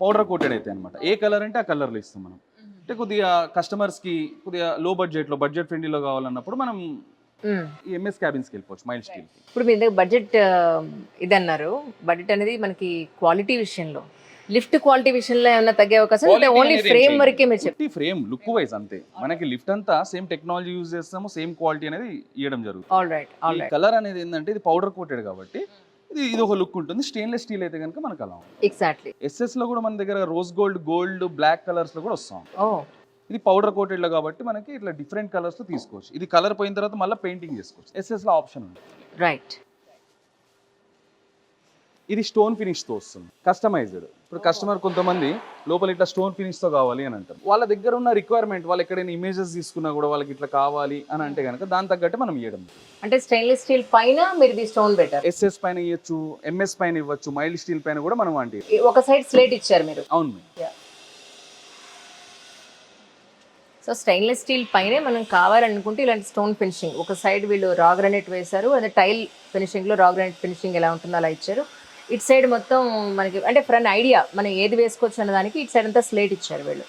Powder coated అయితే అనమాట ఏ colour అంటే ఆ కలర్లో ఇస్తాం మనం. అంటే కొద్దిగా కస్టమర్స్కి కొద్దిగా లో బడ్జెట్లో బడ్జెట్ ఫ్రెండ్లీలో కావాలన్నప్పుడు మనం ఎంఎస్ క్యాబిన్స్కి వెళ్ళిపోవచ్చు మైల్ స్టీల్కి ఇప్పుడు మీ దగ్గర బడ్జెట్ ఇది అన్నారు బడ్జెట్ అనేది మనకి క్వాలిటీ విషయంలో. లిఫ్ట్ క్వాలిటీ విషయంలో ఏమైనా తగ్గే అవకాశం అంటే ఓన్లీ ఫ్రేమ్ వరకే మీరు చెప్పారు ఫ్రేమ్ లుక్ వైజ్ అంతే. మనకి లిఫ్ట్ అంతా సేమ్ టెక్నాలజీ యూజ్ చేస్తాము సేమ్ క్వాలిటీ అనేది ఇవ్వడం జరుగుతుంది. All right all right colour అనేది ఏంటంటే ఇది పౌడర్ కోటెడ్ కాబట్టి ఇది ఇది ఒక లుక్ ఉంటుంది. స్టెయిన్లెస్ స్టీల్ అయితే కనుక మనకు అలా ఎగ్జాక్ట్లీ ఎస్ఎస్లో కూడా మన దగ్గర రోజ్ గోల్డ్ గోల్డ్ బ్లాక్ కలర్స్లో కూడా వస్తాం ఇది పౌడర్ కోటెడ్లో కాబట్టి మనకి ఇట్లా డిఫరెంట్ కలర్స్లో తీసుకోవచ్చు. ఇది కలర్ పోయిన తర్వాత మళ్ళీ పెయింటింగ్ చేసుకోవచ్చు. ఎస్ఎస్లో ఆప్షన్ ఉంది రైట్ ఇది స్టోన్ ఫినిష్తో వస్తుంది. కస్టమైజ్డ్. ఇప్పుడు కస్టమర్ కొంతమంది లోపల ఇట్లా స్టోన్ ఫినిష్తో కావాలి అని అంటారు. వాళ్ళ దగ్గర ఉన్న రిక్వైర్మెంట్ వాళ్ళు ఎక్కడైనా ఇమేజెస్ తీసుకున్నా కూడా వాళ్ళకి ఇట్లా కావాలి అని అంటే కనుక దాని తగ్గట్టు మనం ఇవ్వడం అంటే స్టెయిన్లెస్ స్టీల్ పైన మీరు ఇది స్టోన్ పెట్టారు ఎస్ఎస్ పైన ఇవ్వచ్చు ఎంఎస్ పైన ఇవ్వచ్చు మైల్డ్ స్టీల్ పైన కూడా మనం అంటే ఒక సైడ్ స్లేట్ ఇచ్చారు మీరు. అవును సో స్టెయిన్లెస్ స్టీల్ పైనే మనం కావాలనుకుంటే ఇలాంటి స్టోన్ ఫినిషింగ్ ఒక సైడ్ వీళ్ళు రా గ్రానైట్ వేశారు అదే టైల్ ఫినిషింగ్లో రా గ్రానైట్ ఫినిషింగ్ ఎలా ఉంటుందో అలా ఇచ్చారు. ఇటు సైడ్ మొత్తం మనకి అంటే ఫ్రంట్ ఐడియా మనం ఏది వేసుకోవచ్చు అన్న దానికి ఇటు సైడ్ అంతా స్లేట్ ఇచ్చారు వీళ్ళు.